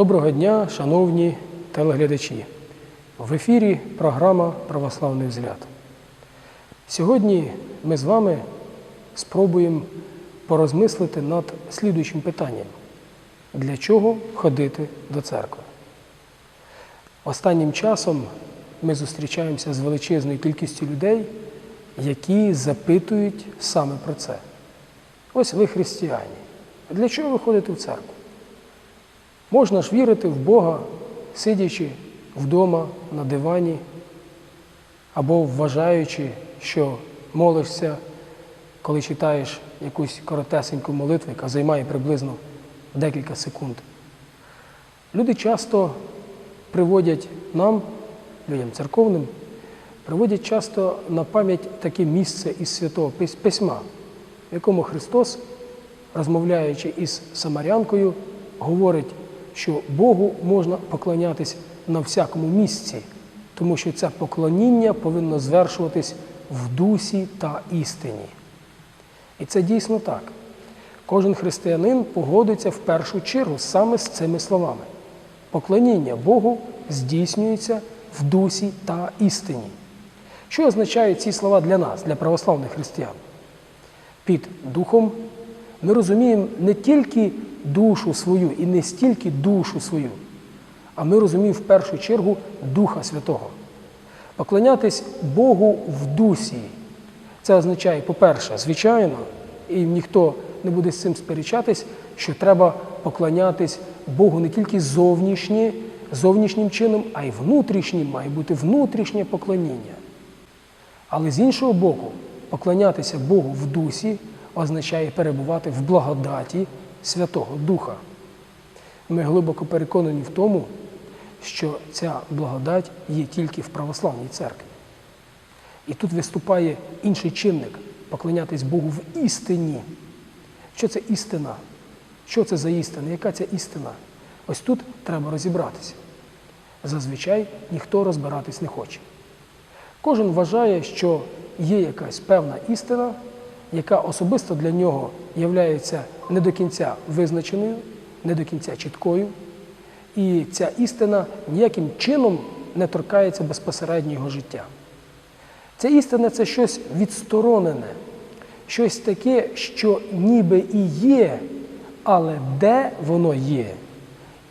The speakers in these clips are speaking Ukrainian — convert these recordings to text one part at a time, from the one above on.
Доброго дня, шановні телеглядачі. В ефірі програма Православний взгляд. Сьогодні ми з вами спробуємо порозмислити над слідуючим питанням: для чого ходити до церкви? Останнім часом ми зустрічаємося з величезною кількістю людей, які запитують саме про це. Ось ви християні. Для чого ви ходите в церкву? Можна ж вірити в Бога, сидячи вдома на дивані, або вважаючи, що молишся, коли читаєш якусь коротесеньку молитву, яка займає приблизно декілька секунд. Люди часто приводять нам, людям церковним, приводять часто на пам'ять таке місце із Святого Письма, в якому Христос, розмовляючи із Самарянкою, говорить, що Богу можна поклонятись на всякому місці, тому що це поклоніння повинно звершуватись в дусі та істині. І це дійсно так. Кожен християнин погодиться в першу чергу саме з цими словами. Поклоніння Богу здійснюється в дусі та істині. Що означають ці слова для нас, для православних християн? Під духом ми розуміємо не тільки душу свою і не стільки душу свою, а ми розуміємо в першу чергу Духа Святого. Поклонятись Богу в дусі. Це означає, по-перше, звичайно, і ніхто не буде з цим сперечатись, що треба поклонятись Богу не тільки зовнішнє, зовнішнім чином, а й внутрішнім, має бути внутрішнє поклоніння. Але з іншого боку, поклонятися Богу в дусі означає перебувати в благодаті Святого Духа. Ми глибоко переконані в тому, що ця благодать є тільки в православній церкві. І тут виступає інший чинник поклонятись Богу в істині. Що це істина? Що це за істина? Яка ця істина? Ось тут треба розібратися. Зазвичай ніхто розбиратись не хоче. Кожен вважає, що є якась певна істина, яка особисто для нього є не до кінця визначеною, не до кінця чіткою. І ця істина ніяким чином не торкається безпосередньо його життя. Ця істина це щось відсторонене, щось таке, що ніби і є, але де воно є,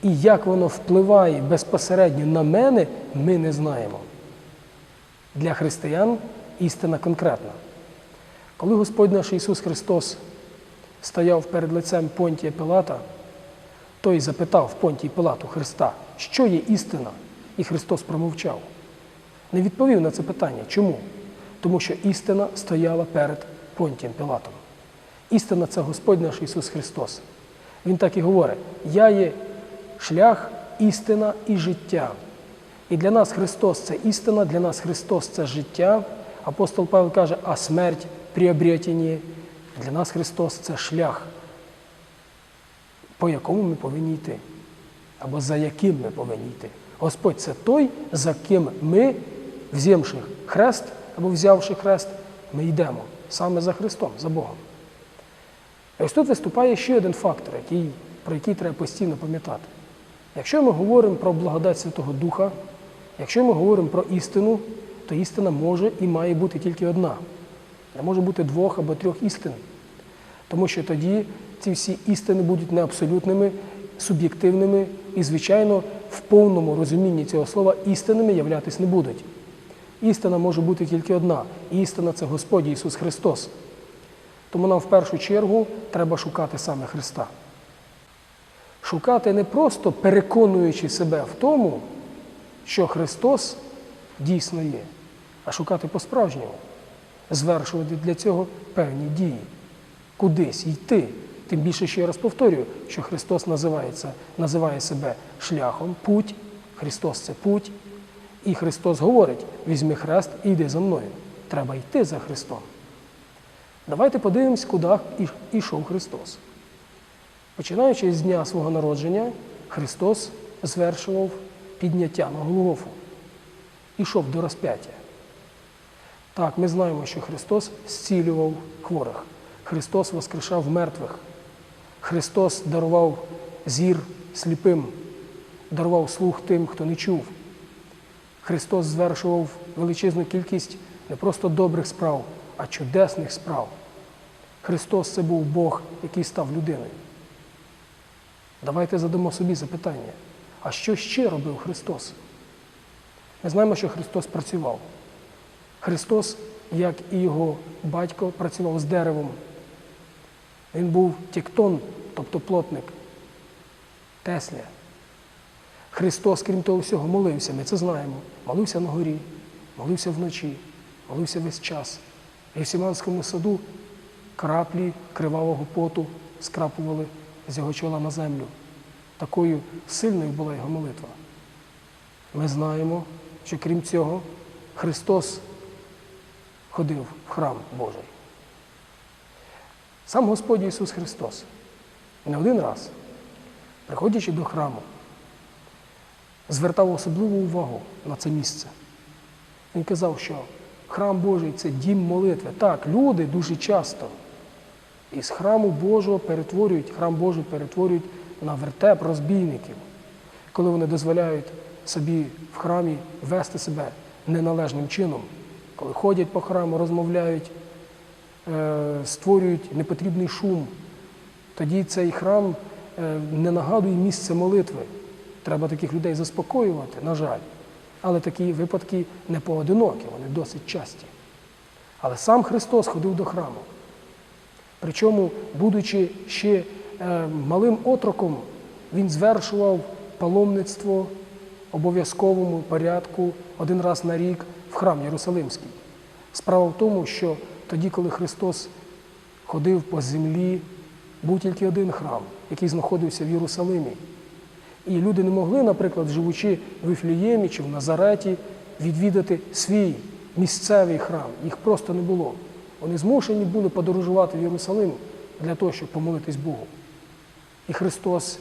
і як воно впливає безпосередньо на мене, ми не знаємо. Для християн істина конкретна. Коли Господь наш Ісус Христос стояв перед лицем Понтія Пилата, той запитав Понтій Пилату Христа, що є істина, і Христос промовчав. Не відповів на це питання. Чому? Тому що істина стояла перед Понтієм Пилатом. Істина це Господь наш Ісус Христос. Він так і говорить: Я є шлях, істина і життя. І для нас Христос це істина, для нас Христос це життя. Апостол Павло каже, а смерть приобретені. Для нас Христос це шлях, по якому ми повинні йти, або за яким ми повинні йти. Господь це той, за ким ми, взявши хрест або взявши хрест, ми йдемо саме за Христом, за Богом. І ось тут виступає ще один фактор, який, про який треба постійно пам'ятати. Якщо ми говоримо про благодать Святого Духа, якщо ми говоримо про істину, то істина може і має бути тільки одна. Не може бути двох або трьох істин. Тому що тоді ці всі істини будуть не абсолютними, суб'єктивними і, звичайно, в повному розумінні цього слова істинними являтись не будуть. Істина може бути тільки одна. Істина це Господь Ісус Христос. Тому нам в першу чергу треба шукати саме Христа. Шукати не просто переконуючи себе в тому, що Христос дійсно є, а шукати по-справжньому, звершувати для цього певні дії, кудись йти. Тим більше ще раз повторюю, що Христос називається, називає себе шляхом, путь, Христос це путь. І Христос говорить: візьми хрест і йди за мною. Треба йти за Христом. Давайте подивимось, куди йшов Христос. Починаючи з дня свого народження, Христос звершував підняття на Голгофу. Ішов до розп'яття. Так, ми знаємо, що Христос зцілював хворих, Христос воскрешав мертвих, Христос дарував зір сліпим, дарував слух тим, хто не чув. Христос звершував величезну кількість не просто добрих справ, а чудесних справ. Христос це був Бог, який став людиною. Давайте задамо собі запитання, а що ще робив Христос? Ми знаємо, що Христос працював. Христос, як і його батько, працював з деревом. Він був тіктон, тобто плотник, Тесля. Христос, крім того всього, молився, ми це знаємо. Молився на горі, молився вночі, молився весь час. І в Сіманському саду краплі кривавого поту скрапували з його чола на землю. Такою сильною була його молитва. Ми знаємо, що крім цього, Христос ходив в храм Божий. Сам Господь Ісус Христос не один раз, приходячи до храму, звертав особливу увагу на це місце. Він казав, що храм Божий це дім молитви. Так, люди дуже часто із храму Божого перетворюють, храм Божий перетворюють на вертеп розбійників, коли вони дозволяють собі в храмі вести себе неналежним чином, коли ходять по храму, розмовляють, е, створюють непотрібний шум. Тоді цей храм е, не нагадує місце молитви. Треба таких людей заспокоювати, на жаль. Але такі випадки не поодинокі, вони досить часті. Але сам Христос ходив до храму. Причому, будучи ще е, малим отроком, він звершував паломництво обов'язковому порядку один раз на рік в храм Єрусалимський. Справа в тому, що тоді, коли Христос ходив по землі, був тільки один храм, який знаходився в Єрусалимі. І люди не могли, наприклад, живучи в Іфліємі чи в Назареті, відвідати свій місцевий храм. Їх просто не було. Вони змушені були подорожувати в Єрусалим для того, щоб помолитись Богу. І Христос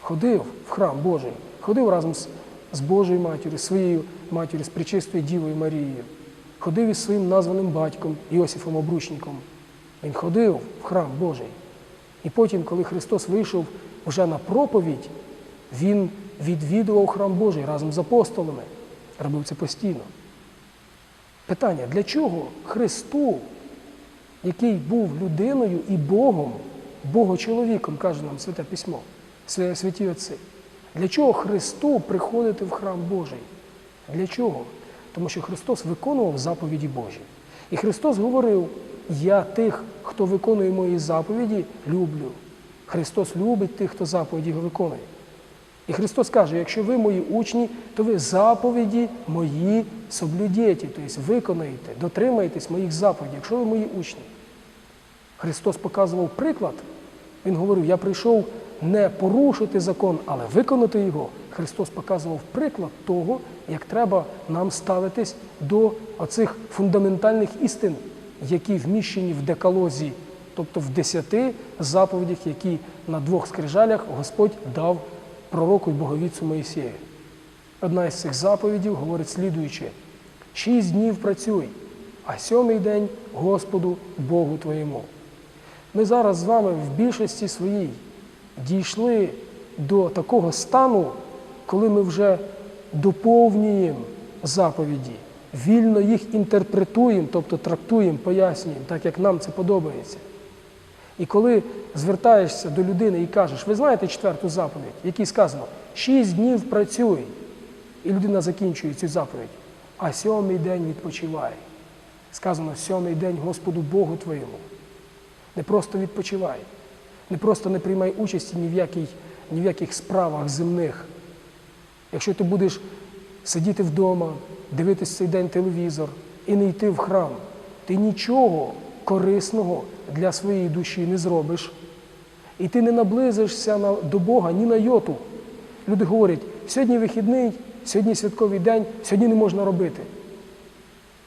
ходив в храм Божий, ходив разом з, Божою матір'ю, своєю матір'ю, з Пречистою Дівою Марією, ходив із своїм названим батьком Іосифом Обручником. Він ходив в храм Божий. І потім, коли Христос вийшов вже на проповідь, Він відвідував храм Божий разом з апостолами, робив це постійно. Питання, для чого Христу, який був людиною і Богом, Богочоловіком, каже нам Святе Письмо, святі Отці, для чого Христу приходити в храм Божий? Для чого? Тому що Христос виконував заповіді Божі. І Христос говорив: Я тих, хто виконує мої заповіді, люблю. Христос любить тих, хто заповіді його виконує. І Христос каже, якщо ви мої учні, то ви заповіді мої соблюдєте, тобто виконаєте, дотримаєтесь моїх заповідей, якщо ви мої учні. Христос показував приклад. Він говорив, я прийшов не порушити закон, але виконати його. Христос показував приклад того, як треба нам ставитись до оцих фундаментальних істин, які вміщені в декалозі, тобто в десяти заповідях, які на двох скрижалях Господь дав пророку й боговіцю Моїсею. Одна із цих заповідей говорить слідуюче: шість днів працюй, а сьомий день Господу Богу твоєму. Ми зараз з вами в більшості своїй дійшли до такого стану, коли ми вже доповнюємо заповіді, вільно їх інтерпретуємо, тобто трактуємо, пояснюємо, так як нам це подобається. І коли звертаєшся до людини і кажеш, ви знаєте четверту заповідь, якій сказано, шість днів працюй, і людина закінчує цю заповідь, а сьомий день відпочивай. Сказано, сьомий день Господу Богу твоєму. Не просто відпочивай, не просто не приймай участі ні в, якій, ні в яких справах земних. Якщо ти будеш сидіти вдома, дивитись цей день телевізор і не йти в храм, ти нічого корисного для своєї душі не зробиш. І ти не наблизишся на, до Бога ні на йоту. Люди говорять, сьогодні вихідний, сьогодні святковий день, сьогодні не можна робити.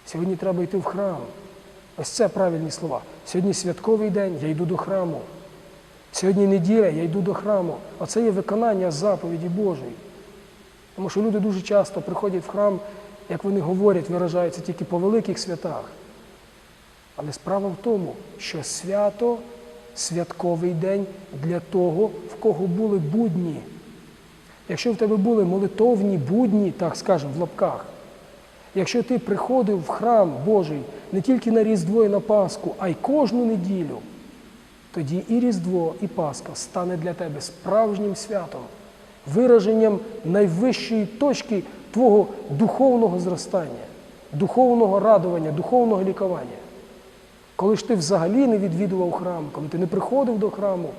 Сьогодні треба йти в храм. Ось це правильні слова. Сьогодні святковий день, я йду до храму. Сьогодні неділя, я йду до храму. Оце є виконання заповіді Божої. Тому що люди дуже часто приходять в храм, як вони говорять, виражаються тільки по великих святах. Але справа в тому, що свято святковий день для того, в кого були будні. якщо в тебе були молитовні будні, так скажемо, в лапках, якщо ти приходив в храм Божий не тільки на Різдво і на Пасху, а й кожну неділю, тоді і Різдво, і Пасха стане для тебе справжнім святом, вираженням найвищої точки твого духовного зростання, духовного радування, духовного лікування. Коли ж ти взагалі не відвідував храм, коли ти не приходив до храму,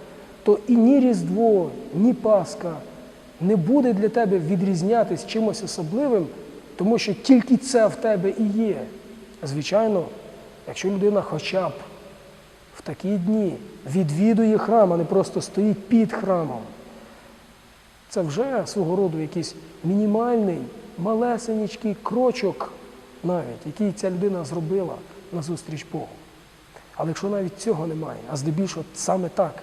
то і ні Різдво, ні Пасха не буде для тебе відрізнятись чимось особливим, тому що тільки це в тебе і є. Звичайно, якщо людина хоча б в такі дні відвідує храм, а не просто стоїть під храмом, це вже свого роду якийсь мінімальний, малесенький крочок, навіть, який ця людина зробила назустріч Богу. Але якщо навіть цього немає, а здебільшого саме так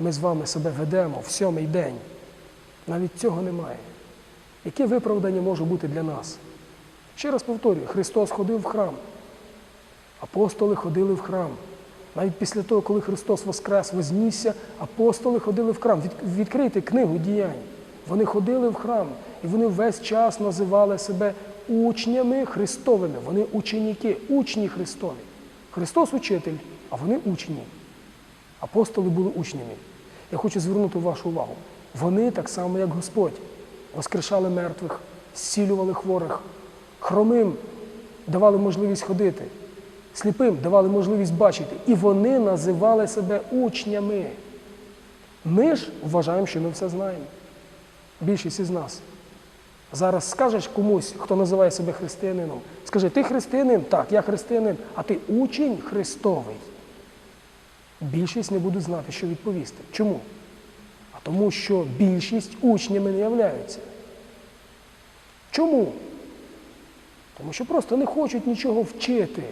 ми з вами себе ведемо в сьомий день, навіть цього немає. Яке виправдання може бути для нас? Ще раз повторюю, Христос ходив в храм, апостоли ходили в храм. Навіть після того, коли Христос Воскрес вознісся, апостоли ходили в храм. Від- Відкрийте книгу діянь. Вони ходили в храм, і вони весь час називали себе учнями Христовими. Вони ученики, учні Христові. Христос учитель, а вони учні. Апостоли були учнями. Я хочу звернути вашу увагу. Вони так само, як Господь, воскрешали мертвих, зцілювали хворих, хромим давали можливість ходити, сліпим давали можливість бачити. І вони називали себе учнями. Ми ж вважаємо, що ми все знаємо. Більшість із нас. Зараз скажеш комусь, хто називає себе християнином, скажи, ти християнин? Так, я християнин, а ти учень Христовий. Більшість не будуть знати, що відповісти. Чому? А тому, що більшість учнями не являються. Чому? Тому що просто не хочуть нічого вчити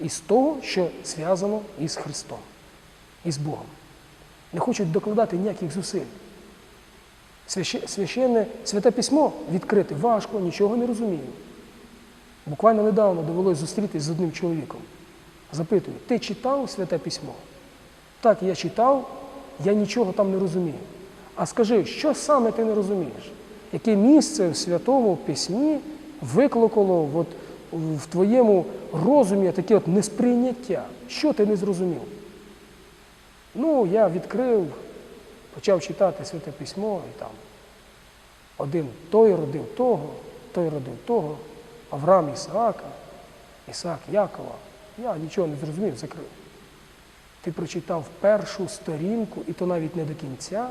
із того, що зв'язано із Христом, із Богом. Не хочуть докладати ніяких зусиль. Свяще- Священне святе письмо відкрити важко, нічого не розумію. Буквально недавно довелося зустрітися з одним чоловіком. Запитую, ти читав святе письмо? Так, я читав, я нічого там не розумію. А скажи, що саме ти не розумієш? Яке місце в святому письмі викликало от, в твоєму розумі таке от несприйняття? Що ти не зрозумів? Ну, я відкрив, почав читати святе письмо, і там один той родив того, той родив того, Авраам Ісаака, Ісаак Якова. Я нічого не зрозумів, закрив. Ти прочитав першу сторінку, і то навіть не до кінця,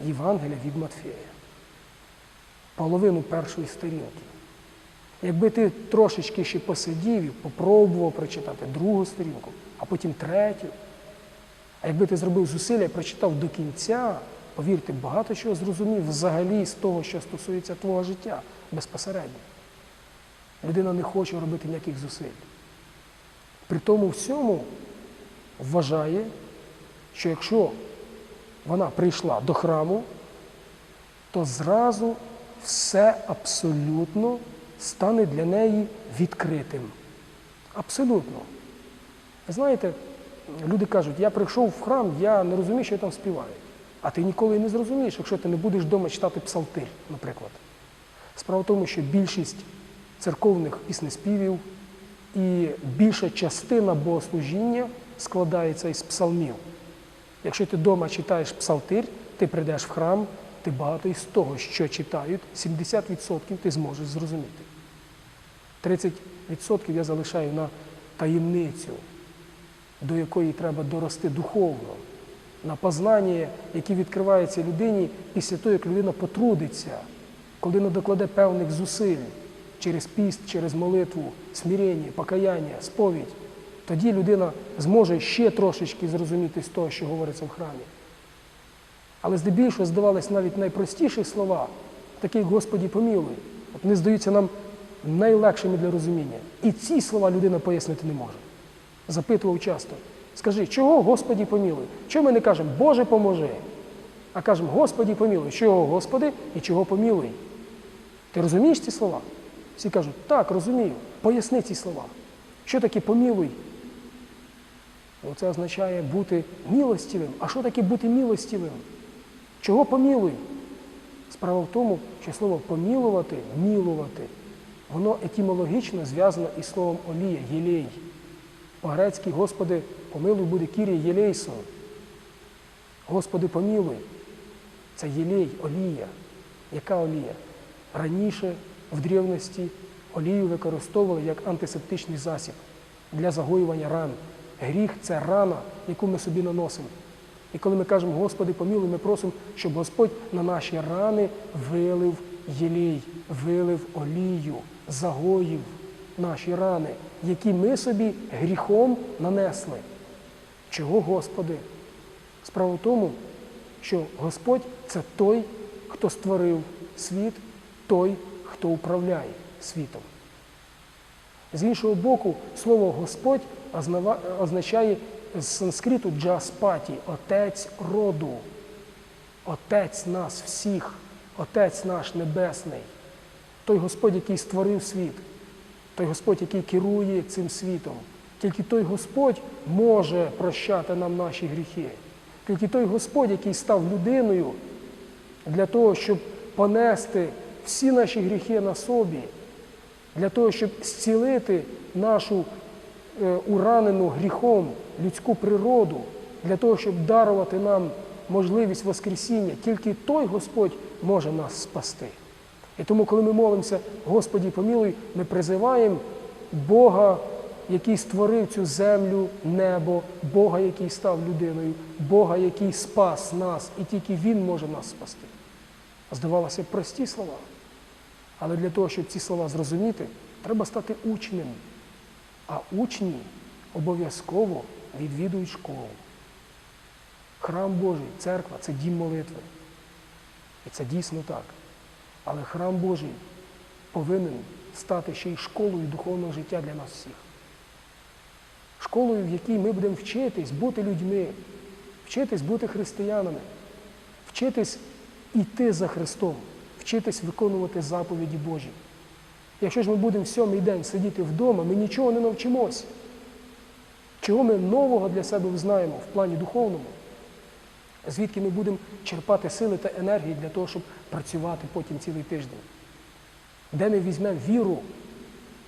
Євангелія від Матфея. Половину першої сторінки. Якби ти трошечки ще посидів і попробував прочитати другу сторінку, а потім третю, а якби ти зробив зусилля прочитав до кінця, повірте, багато чого зрозумів взагалі з того, що стосується твого життя безпосередньо. Людина не хоче робити ніяких зусиль. При тому всьому вважає, що якщо вона прийшла до храму, то зразу все абсолютно стане для неї відкритим. Абсолютно. Ви знаєте, люди кажуть, я прийшов в храм, я не розумію, що я там співають. А ти ніколи не зрозумієш, якщо ти не будеш вдома читати псалтир, наприклад. Справа в тому, що більшість церковних піснеспівів і більша частина богослужіння складається із псалмів. Якщо ти вдома читаєш псалтир, ти прийдеш в храм, ти багато із того, що читають, 70% ти зможеш зрозуміти. 30% я залишаю на таємницю, до якої треба дорости духовно, на познання, які відкриваються людині після того, як людина потрудиться, коли не докладе певних зусиль через піст, через молитву, смирення, покаяння, сповідь. Тоді людина зможе ще трошечки зрозуміти з того, що говориться в храмі. Але здебільшого здавалось навіть найпростіші слова, такі Господі помілуй, вони здаються нам найлегшими для розуміння. І ці слова людина пояснити не може. Запитував часто. Скажи, чого Господі помілуй? Чого ми не кажемо Боже поможи? А кажемо Господі помілуй. Чого Господи і чого помілуй? Ти розумієш ці слова? Всі кажуть, так, розумію. Поясни ці слова. Що таке помілуй? Це означає бути милостивим. А що таке бути милостивим? Чого помілуй? Справа в тому, що слово помілувати, мілувати, воно етимологічно зв'язано із словом олія, єлей. По-грецьки, Господи, помилуй буде кірія єлейсон. Господи, помілуй. Це єлей, олія. Яка олія? Раніше в древності олію використовували як антисептичний засіб для загоювання ран. Гріх це рана, яку ми собі наносимо. І коли ми кажемо, Господи, помілуй, ми просимо, щоб Господь на наші рани вилив єлій, вилив олію, загоїв наші рани, які ми собі гріхом нанесли. Чого, Господи? Справа в тому, що Господь це той, хто створив світ, той, хто управляє світом. З іншого боку, слово Господь означає з санскриту джаспаті, отець роду, отець нас всіх, отець наш небесний, той Господь, який створив світ, той Господь, який керує цим світом. Тільки той Господь може прощати нам наші гріхи. Тільки той Господь, який став людиною для того, щоб понести всі наші гріхи на собі, для того, щоб зцілити нашу е, уранену гріхом людську природу, для того, щоб дарувати нам можливість Воскресіння, тільки той Господь може нас спасти. І тому, коли ми молимося, Господі помілуй, ми призиваємо Бога, який створив цю землю, небо, Бога, який став людиною, Бога, який спас нас, і тільки Він може нас спасти. Здавалося б, прості слова. Але для того, щоб ці слова зрозуміти, треба стати учнем. А учні обов'язково відвідують школу. Храм Божий, церква це дім молитви. І це дійсно так. Але храм Божий повинен стати ще й школою духовного життя для нас всіх. Школою, в якій ми будемо вчитись бути людьми, вчитись бути християнами, вчитись іти за Христом, вчитись виконувати заповіді Божі. Якщо ж ми будемо сьомий день сидіти вдома, ми нічого не навчимося. Чого ми нового для себе взнаємо в плані духовному? Звідки ми будемо черпати сили та енергії для того, щоб працювати потім цілий тиждень? Де ми візьмемо віру,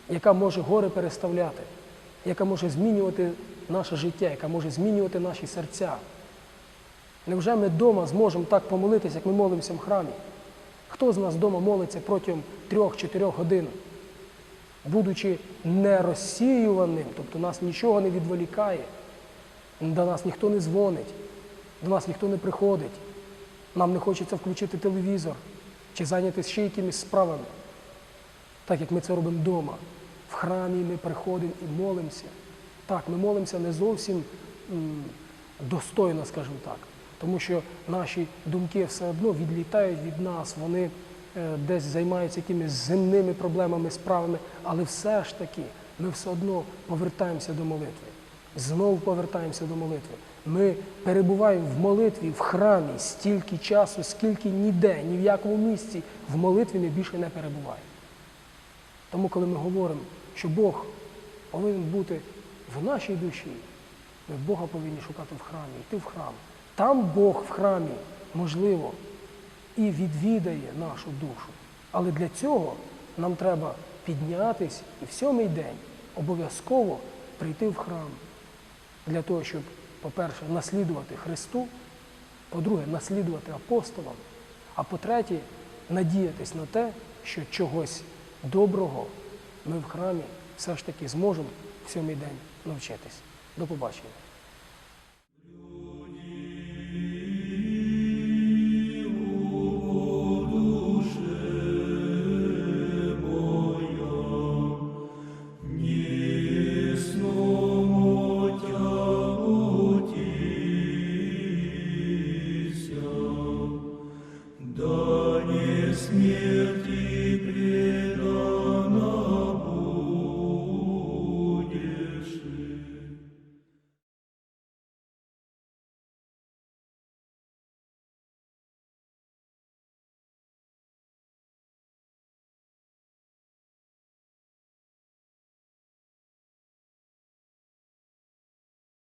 яка може гори переставляти, яка може змінювати наше життя, яка може змінювати наші серця? Невже ми вдома зможемо так помолитися, як ми молимося в храмі? Хто з нас вдома молиться протягом трьох-чотирьох годин, будучи не розсіюваним, тобто нас нічого не відволікає, до нас ніхто не дзвонить, до нас ніхто не приходить, нам не хочеться включити телевізор чи зайнятися ще якимись справами, так як ми це робимо вдома. В храмі ми приходимо і молимося. Так, ми молимося не зовсім достойно, скажімо так. Тому що наші думки все одно відлітають від нас, вони е, десь займаються якимись земними проблемами, справами, але все ж таки ми все одно повертаємося до молитви. Знову повертаємося до молитви. Ми перебуваємо в молитві, в храмі стільки часу, скільки ніде, ні в якому місці в молитві ми більше не перебуваємо. Тому, коли ми говоримо, що Бог повинен бути в нашій душі, ми Бога повинні шукати в храмі, йти в храм. Там Бог в храмі, можливо, і відвідає нашу душу. Але для цього нам треба піднятись і в сьомий день обов'язково прийти в храм. Для того, щоб, по-перше, наслідувати Христу, по-друге, наслідувати апостолам, а по-третє, надіятись на те, що чогось доброго ми в храмі все ж таки зможемо в сьомий день навчитись. До побачення.